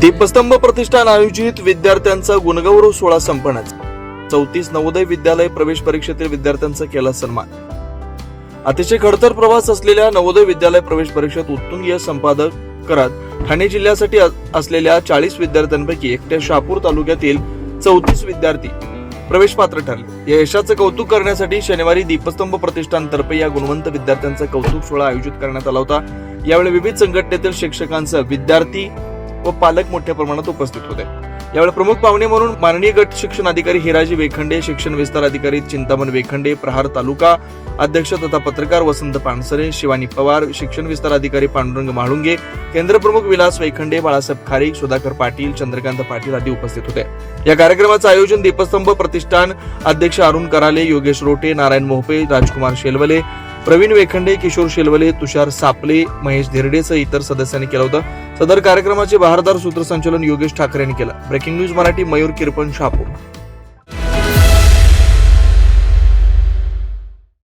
दीपस्तंभ प्रतिष्ठान आयोजित विद्यार्थ्यांचा गुणगौरव सोहळा संपन्नाचा चौतीस नवोदय विद्यालय प्रवेश परीक्षेतील विद्यार्थ्यांचा केला सन्मान. अतिशय खडतर प्रवास असलेल्या नवोदय विद्यालय प्रवेश परीक्षेत उत्तुंगीय संपादक करत ठाणे जिल्ह्यासाठी असलेल्या चाळीस विद्यार्थ्यांपैकी एकट्या शहापूर तालुक्यातील चौतीस विद्यार्थी प्रवेश पात्र ठरले. या यशाचं कौतुक करण्यासाठी शनिवारी दीपस्तंभ प्रतिष्ठानतर्फे या गुणवंत विद्यार्थ्यांचा कौतुक सोहळा आयोजित करण्यात आला होता. यावेळी विविध संघटनेतील शिक्षकांसह विद्यार्थी व पालक मोठ्या प्रमाणात उपस्थित होते. यावेळी प्रमुख पाहुणे म्हणून माननीय गट शिक्षण अधिकारी हिराजी वेखंडे शिक्षण विस्तार अधिकारी चिंतामण वेखंडे प्रहार तालुका अध्यक्ष तथा पत्रकार वसंत पानसरे शिवानी पवार शिक्षण विस्तार अधिकारी पांडुरंग म्हाळुंगे केंद्रप्रमुख विलास वेखंडे बाळासाहेब खारीक सुधाकर पाटील चंद्रकांत पाटील आदी उपस्थित होते. या कार्यक्रमाचं आयोजन दीपस्तंभ प्रतिष्ठान अध्यक्ष अरुण कराले योगेश रोटे नारायण मोहपे राजकुमार शेलवले प्रवीण वेखंडे किशोर शेलवले तुषार सापले महेश धिरडेसह इतर सदस्यांनी केलं होतं. सदर कार्यक्रमाचे बहारदार सूत्रसंचालन योगेश ठाकरे यांनी केलं. ब्रेकिंग न्यूज मराठी मयूर किरपण शापूर